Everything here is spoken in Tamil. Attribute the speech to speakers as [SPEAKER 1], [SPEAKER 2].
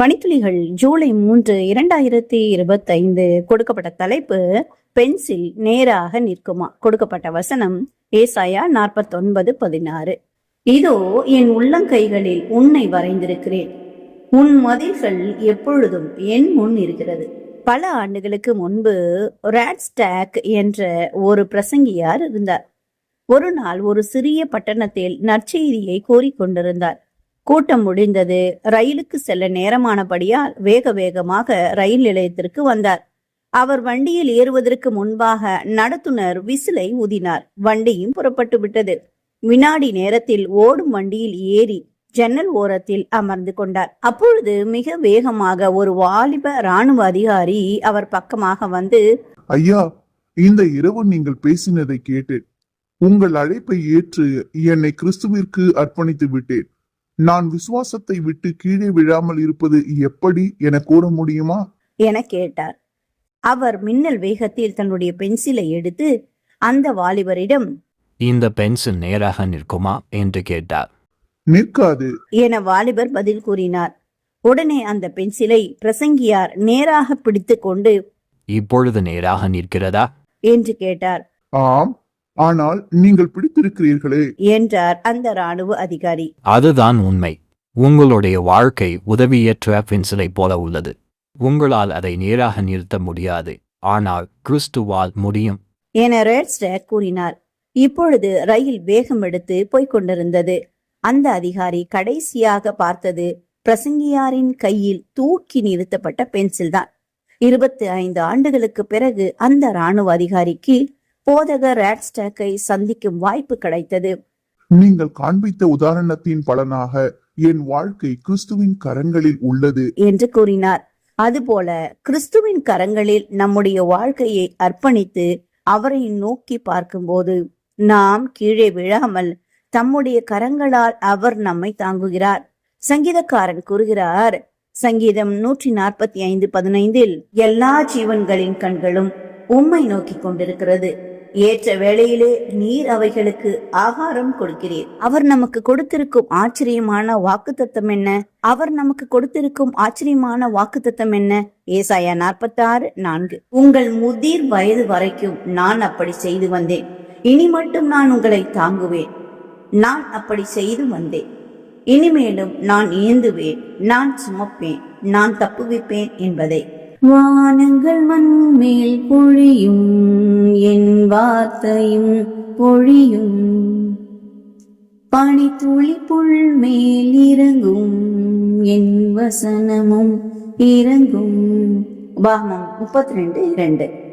[SPEAKER 1] பணித்துளிகள் ஜூலை மூன்று இரண்டாயிரத்தி இருபத்தைந்து கொடுக்கப்பட்ட தலைப்பு பென்சில் நேராக நிற்குமா? கொடுக்கப்பட்ட வசனம் ஏசாயா நாற்பத்தொன்பது பதினாறு. இதோ என் உள்ளங்கைகளில் உன்னை வரைந்திருக்கிறேன். உன் மதில்கள் எப்பொழுதும் என் முன் இருக்கிறது. பல ஆண்டுகளுக்கு முன்பு ராட்ஸ்டாக் என்ற ஒரு பிரசங்கியார் இருந்தார். ஒரு நாள் ஒரு சிறிய பட்டணத்தில் நற்செய்தியை கோரிக்கொண்டிருந்தார் கூட்டம் முடிந்தது. ரயிலுக்கு செல்ல நேரமானபடியால் வேக வேகமாக ரயில் நிலையத்திற்கு வந்தார். அவர் வண்டியில் ஏறுவதற்கு முன்பாக நடத்துனர் விசிலை ஊதினார். வண்டியும் புறப்பட்டு விட்டது. வினாடி நேரத்தில் ஓடும் வண்டியில் ஏறி ஜன்னல் ஓரத்தில் அமர்ந்து கொண்டார். அப்பொழுது மிக வேகமாக ஒரு வாலிப ராணுவ அதிகாரி அவர் பக்கமாக வந்து
[SPEAKER 2] ஐயா இந்த இரவு நீங்கள் பேசினதை கேட்டேன். உங்கள் அழைப்பை ஏற்று என்னை கிறிஸ்துவிற்கு அர்ப்பணித்து விட்டேன். நான் விசுவாசத்தை விட்டு கீழே விழாமல் இருப்பது எப்படி என கூற முடியுமா?
[SPEAKER 1] என கேட்டார். அவர் மின்னல் வேகத்தில் தன்னுடைய பென்சிலை எடுத்து அந்த வாலிபரிடம்
[SPEAKER 3] இந்த பென்சில் நேராக நிற்குமா? என்று கேட்டார்.
[SPEAKER 2] நிற்காது.
[SPEAKER 1] என வாலிபர் பதில் கூறினார். உடனே அந்த பென்சிலை பிரசங்கியார் நேராக பிடித்து கொண்டு
[SPEAKER 3] இப்பொழுது நேராக நிற்கிறதா?
[SPEAKER 1] என்று கேட்டார்.
[SPEAKER 2] ஆம். ஆனால் நீங்கள் பிடித்திருக்கிறீர்களே.
[SPEAKER 1] என்றார் அந்த ராணுவ அதிகாரி.
[SPEAKER 3] அதுதான் உண்மை. உங்களுடைய வாழ்க்கை உதவியற்ற பென்சிலை போல உள்ளது. உங்களால் அதை நேராக நிறுத்த முடியாது. ஆனால் கிறிஸ்துவால் முடியும்.
[SPEAKER 1] என ரெட்ஸ்டர் கூறினார். இப்பொழுது ரயில் வேகம் எடுத்து போய்க் கொண்டிருந்தது. அந்த அதிகாரி கடைசியாக பார்த்தது பிரசங்கியாரின் கையில் தூக்கி நிறுத்தப்பட்ட பென்சில் தான் இருபத்தி ஐந்து ஆண்டுகளுக்கு பிறகு அந்த ராணுவ அதிகாரிக்கு போதகர் ராட்ஸ்டாக்கை சந்திக்கும் வாய்ப்பு கிடைத்தது.
[SPEAKER 2] நீங்கள் காண்பித்த உதாரணத்தின் பலனாக என் வாழ்க்கை கிறிஸ்துவின் கரங்களில் உள்ளது.
[SPEAKER 1] என்று கூறினார். அதுபோல கிறிஸ்துவின் கரங்களில் நம்முடைய வாழ்க்கையை அர்ப்பணித்து அவரை நோக்கி பார்க்கும்போது நாம் கீழே விழாமல் தம்முடைய கரங்களால் அவர் நம்மை தாங்குகிறார். சங்கீதக்காரன் கூறுகிறார் சங்கீதம் நூற்றி நாற்பத்தி ஐந்து பதினைந்தில் எல்லா ஜீவன்களின் கண்களும் உம்மை நோக்கி கொண்டிருக்கிறது. ஏற்ற வேளையிலே நீர் அவைகளுக்கு ஆகாரம் கொடுக்கிறீர். அவர் நமக்கு கொடுத்திருக்கும் ஆச்சரியமான வாக்குத்தத்தம் என்ன? அவர் நமக்கு கொடுத்திருக்கும் ஆச்சரியமான வாக்குத்தத்தம் என்ன? ஏசாயா நாற்பத்தாறு நான்கு. உங்கள் முதிர் வயது வரைக்கும் நான் அப்படி செய்து வந்தேன். இனி மட்டும் நான் உங்களை தாங்குவேன். நான் அப்படி செய்து வந்தேன். இனிமேலும் நான் ஏந்துவேன். நான் சுமப்பேன். நான் தப்புவிப்பேன் என்பதை. வானங்கள் மண்மேல் பொழியும் என் வார்த்தையும் பொழியும். பனித்துளி புல் மேல் இறங்கும் என் வசனமும் இறங்கும். பாகமம் முப்பத்தி ரெண்டு இரண்டு.